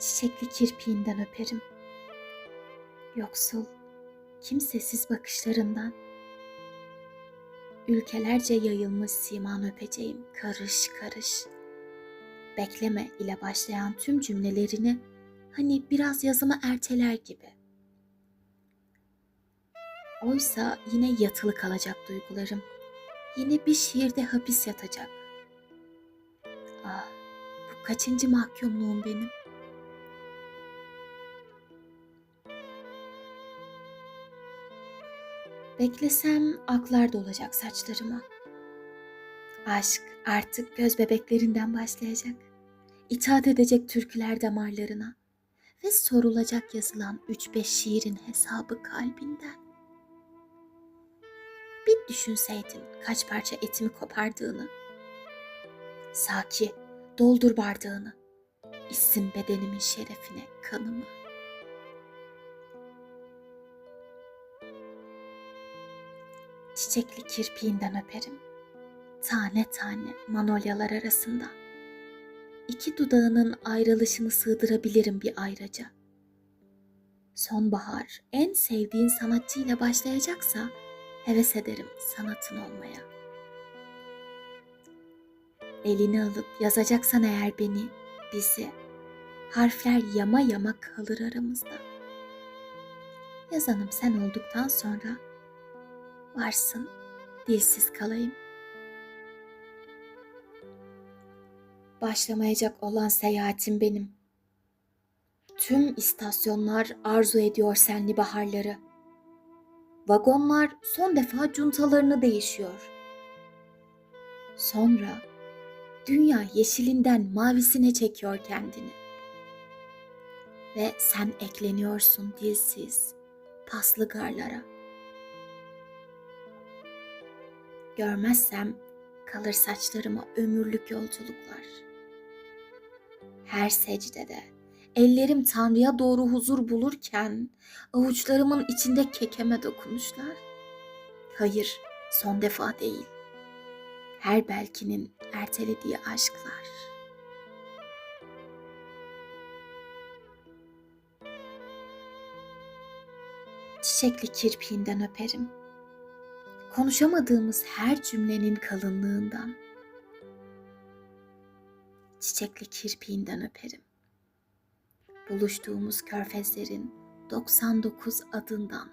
çiçekli kirpiğinden öperim. Yoksul, kimsesiz bakışlarından, ülkelerce yayılmış siman öpeceğim karış karış. Bekleme ile başlayan tüm cümlelerini hani biraz yazımı erteler gibi. Oysa yine yatılı kalacak duygularım. Yine bir şiirde hapis yatacak. Ah, bu kaçıncı mahkumluğum benim? Beklesem aklar dolacak saçlarıma. Aşk artık göz bebeklerinden başlayacak. İtaat edecek türküler damarlarına ve sorulacak yazılan üç beş şiirin hesabı kalbinden. Bir düşünseydin kaç parça etimi kopardığını. Saki, doldur bardağını. İçsin bedenimin şerefine kanımı. Çiçekli kirpiğinden öperim. Tane tane manolyalar arasında. İki dudağının ayrılışını sığdırabilirim bir ayraca. Sonbahar en sevdiğin sanatçıyla başlayacaksa heves ederim sanatın olmaya. Elini alıp yazacaksan eğer beni, bizi, harfler yama yama kalır aramızda. Yazanım sen olduktan sonra varsın dilsiz kalayım. Başlamayacak olan seyahatim benim. Tüm istasyonlar arzu ediyor senli baharları. Vagonlar son defa cuntalarını değişiyor. Sonra dünya yeşilinden mavisine çekiyor kendini. Ve sen ekleniyorsun dilsiz, paslı garlara. Görmezsem kalır saçlarıma ömürlük yolculuklar. Her secdede ellerim Tanrı'ya doğru huzur bulurken avuçlarımın içinde kekeme dokunuşlar. Hayır, son defa değil. Her belkinin ertelediği aşklar. Çiçekli kirpiğinden öperim. Konuşamadığımız her cümlenin kalınlığından. Çiçekli kirpiğinden öperim buluştuğumuz körfezlerin 99 adından